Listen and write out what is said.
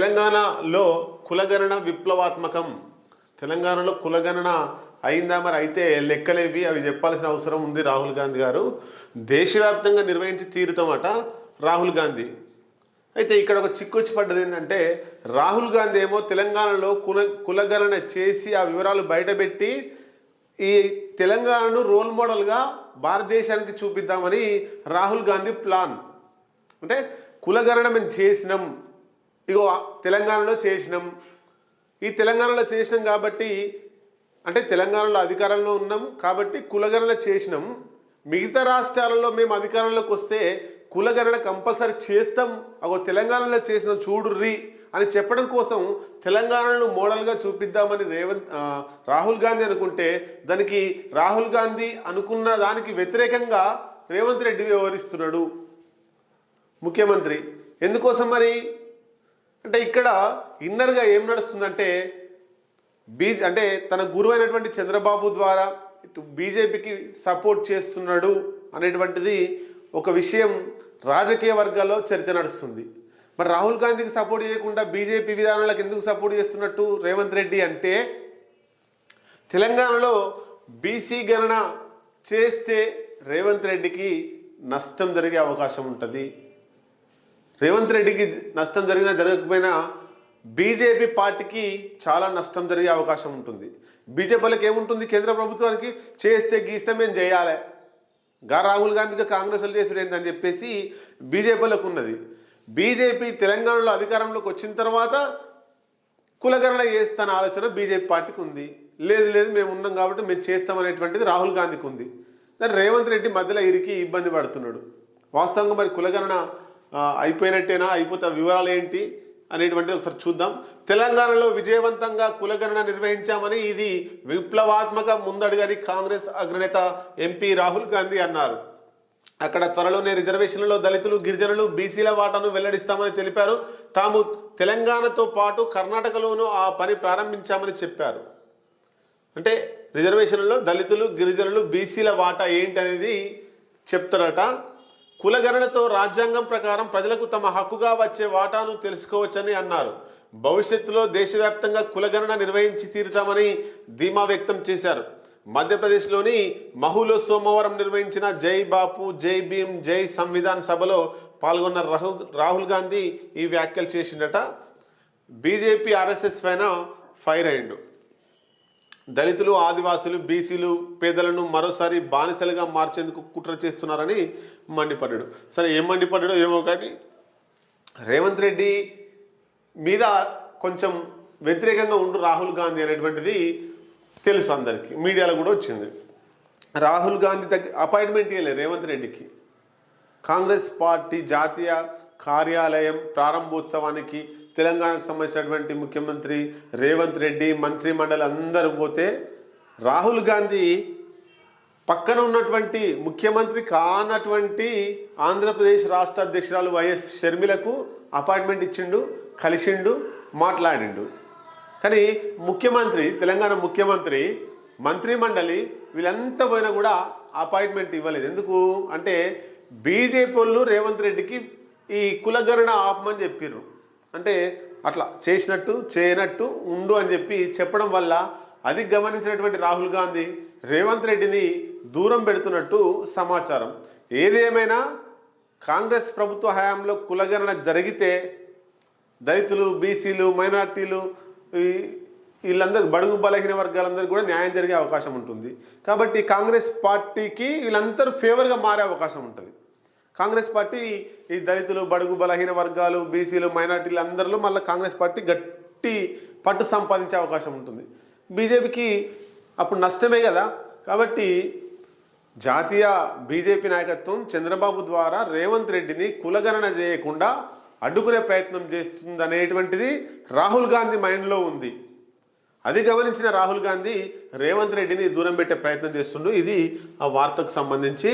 తెలంగాణలో కులగణన విప్లవాత్మకం. తెలంగాణలో కులగణన అయిందా మరి అయితే లెక్కలేవి అవి చెప్పాల్సిన అవసరం ఉంది రాహుల్ గాంధీ గారు. దేశవ్యాప్తంగా నిర్వహించి తీరుతామట రాహుల్ గాంధీ. అయితే ఇక్కడ ఒక చిక్కు వచ్చి పడ్డది ఏంటంటే రాహుల్ గాంధీ ఏమో తెలంగాణలో కుల కులగణన చేసి ఆ వివరాలు బయటపెట్టి ఈ తెలంగాణను రోల్ మోడల్గా భారతదేశానికి చూపిద్దామని రాహుల్ గాంధీ ప్లాన్. అంటే కులగణన మేము చేసినాం ఇగో తెలంగాణలో చేసినాం. ఈ తెలంగాణలో చేసినాం కాబట్టి అంటే తెలంగాణలో అధికారంలో ఉన్నాం కాబట్టి కులగణన చేసినాం. మిగతా రాష్ట్రాలలో మేము అధికారంలోకి వస్తే కులగణన కంపల్సరీ చేస్తాం. అగో తెలంగాణలో చేసిన చూడుర్రి అని చెప్పడం కోసం తెలంగాణను మోడల్గా చూపిద్దామని రేవంత్ రాహుల్ గాంధీ అనుకుంటే దానికి రాహుల్ గాంధీ అనుకున్న దానికి వ్యతిరేకంగా రేవంత్ రెడ్డి వ్యవహరిస్తున్నాడు ముఖ్యమంత్రి. ఎందుకోసం మరి? అంటే ఇక్కడ ఇన్నర్గా ఏం నడుస్తుందంటే బీ అంటే తన గురువు అయినటువంటి చంద్రబాబు ద్వారా ఇటు బీజేపీకి సపోర్ట్ చేస్తున్నాడు అనేటువంటిది ఒక విషయం రాజకీయ వర్గాల్లో చర్చ నడుస్తుంది. మరి రాహుల్ గాంధీకి సపోర్ట్ చేయకుండా బీజేపీ విధానాలకు ఎందుకు సపోర్ట్ చేస్తున్నట్టు రేవంత్ రెడ్డి అంటే తెలంగాణలో బీసీ గణన చేస్తే రేవంత్ రెడ్డికి నష్టం జరిగే అవకాశం ఉంటుంది. రేవంత్ రెడ్డికి నష్టం జరిగినా జరగకపోయినా బీజేపీ పార్టీకి చాలా నష్టం జరిగే అవకాశం ఉంటుంది. బీజేపీలకు ఏముంటుంది? కేంద్ర ప్రభుత్వానికి చేస్తే గీస్తే మేము చేయాలి. గా రాహుల్ గాంధీగా కాంగ్రెస్ చేసుడు ఏందని చెప్పేసి బీజేపీలకు ఉన్నది. బీజేపీ తెలంగాణలో అధికారంలోకి వచ్చిన తర్వాత కులగణన చేస్తాన ఆలోచన బీజేపీ పార్టీకి ఉంది. లేదు లేదు మేము ఉన్నాం కాబట్టి మేము చేస్తామనేటువంటిది రాహుల్ గాంధీకి ఉంది. దాని రేవంత్ రెడ్డి మధ్యలో ఇరికి ఇబ్బంది పడుతున్నాడు. వాస్తవంగా మరి కులగణన అయిపోయినట్టేనా? అయిపోతే వివరాలు ఏంటి అనేటువంటిది ఒకసారి చూద్దాం. తెలంగాణలో విజయవంతంగా కులగణన నిర్వహించామని ఇది విప్లవాత్మక ముందడుగని కాంగ్రెస్ అగ్రనేత ఎంపీ రాహుల్ గాంధీ అన్నారు. అక్కడ త్వరలోనే రిజర్వేషన్లలో దళితులు గిరిజనులు బీసీల వాటాను వెల్లడిస్తామని తెలిపారు. తాము తెలంగాణతో పాటు కర్ణాటకలోనూ ఆ పని ప్రారంభించామని చెప్పారు. అంటే రిజర్వేషన్లలో దళితులు గిరిజనులు బీసీల వాటా ఏంటి అనేది చెప్తారట. కులగణనతో రాజ్యాంగం ప్రకారం ప్రజలకు తమ హక్కుగా వచ్చే వాటాను తెలుసుకోవచ్చని అన్నారు. భవిష్యత్తులో దేశవ్యాప్తంగా కులగణన నిర్వహించి తీరుతామని ధీమా వ్యక్తం చేశారు. మధ్యప్రదేశ్లోని మహులో సోమవారం నిర్వహించిన జై బాపు జై భీమ్ జై సంవిధాన్ సభలో పాల్గొన్న రాహుల్ రాహుల్ గాంధీ ఈ వ్యాఖ్యలు చేసిండట. బీజేపీ ఆర్ఎస్ఎస్ పైన ఫైర్ అయిండు దళితులు ఆదివాసులు బీసీలు పేదలను మరోసారి బానిసలుగా మార్చేందుకు కుట్ర చేస్తున్నారని మండిపడ్డాడు. సరే ఏం మండిపడ్డాడో ఏమో కానీ రేవంత్ రెడ్డి మీద కొంచెం వ్యతిరేకంగా ఉండు రాహుల్ గాంధీ అనేటువంటిది తెలుసు అందరికీ. మీడియాలో కూడా వచ్చింది. రాహుల్ గాంధీ దగ్గర అపాయింట్మెంట్ ఇవ్వలేదు రేవంత్ రెడ్డికి. కాంగ్రెస్ పార్టీ జాతీయ కార్యాలయం ప్రారంభోత్సవానికి తెలంగాణకు సంబంధించినటువంటి ముఖ్యమంత్రి రేవంత్ రెడ్డి మంత్రి మండలి అందరూ పోతే రాహుల్ గాంధీ పక్కన ఉన్నటువంటి ముఖ్యమంత్రి కానటువంటి ఆంధ్రప్రదేశ్ రాష్ట్ర అధ్యక్షురాలు వైఎస్ షర్మిలకు అపాయింట్మెంట్ ఇచ్చిండు కలిసిండు మాట్లాడిండు. కానీ ముఖ్యమంత్రి తెలంగాణ ముఖ్యమంత్రి మంత్రిమండలి వీళ్ళంతా పోయినా కూడా అపాయింట్మెంట్ ఇవ్వలేదు. ఎందుకు? అంటే బీజేపీ వాళ్ళు రేవంత్ రెడ్డికి ఈ కులగణన ఆపమని చెప్పిర్రు. అంటే అట్లా చేసినట్టు చేయనట్టు ఉండు అని చెప్పి చెప్పడం వల్ల అది గమనించినటువంటి రాహుల్ గాంధీ రేవంత్ రెడ్డిని దూరం పెడుతున్నట్టు సమాచారం. ఏదేమైనా కాంగ్రెస్ ప్రభుత్వ హయాంలో కులగణన జరిగితే దళితులు బీసీలు మైనార్టీలు వీళ్ళందరూ బడుగు బలహీన వర్గాలందరికీ కూడా న్యాయం జరిగే అవకాశం ఉంటుంది. కాబట్టి కాంగ్రెస్ పార్టీకి వీళ్ళందరూ ఫేవర్గా మారే అవకాశం ఉంటుంది. కాంగ్రెస్ పార్టీ ఈ దళితులు బడుగు బలహీన వర్గాలు బీసీలు మైనార్టీలు అందరిలో మళ్ళీ కాంగ్రెస్ పార్టీ గట్టి పట్టు సంపాదించే అవకాశం ఉంటుంది. బీజేపీకి అప్పుడు నష్టమే కదా. కాబట్టి జాతీయ బీజేపీ నాయకత్వం చంద్రబాబు ద్వారా రేవంత్ రెడ్డిని కులగణన చేయకుండా అడ్డుకునే ప్రయత్నం చేస్తుంది అనేటువంటిది రాహుల్ గాంధీ మైండ్లో ఉంది. అది గమనించిన రాహుల్ గాంధీ రేవంత్ రెడ్డిని దూరం పెట్టే ప్రయత్నం చేస్తుండు. ఇది ఆ వార్తకు సంబంధించి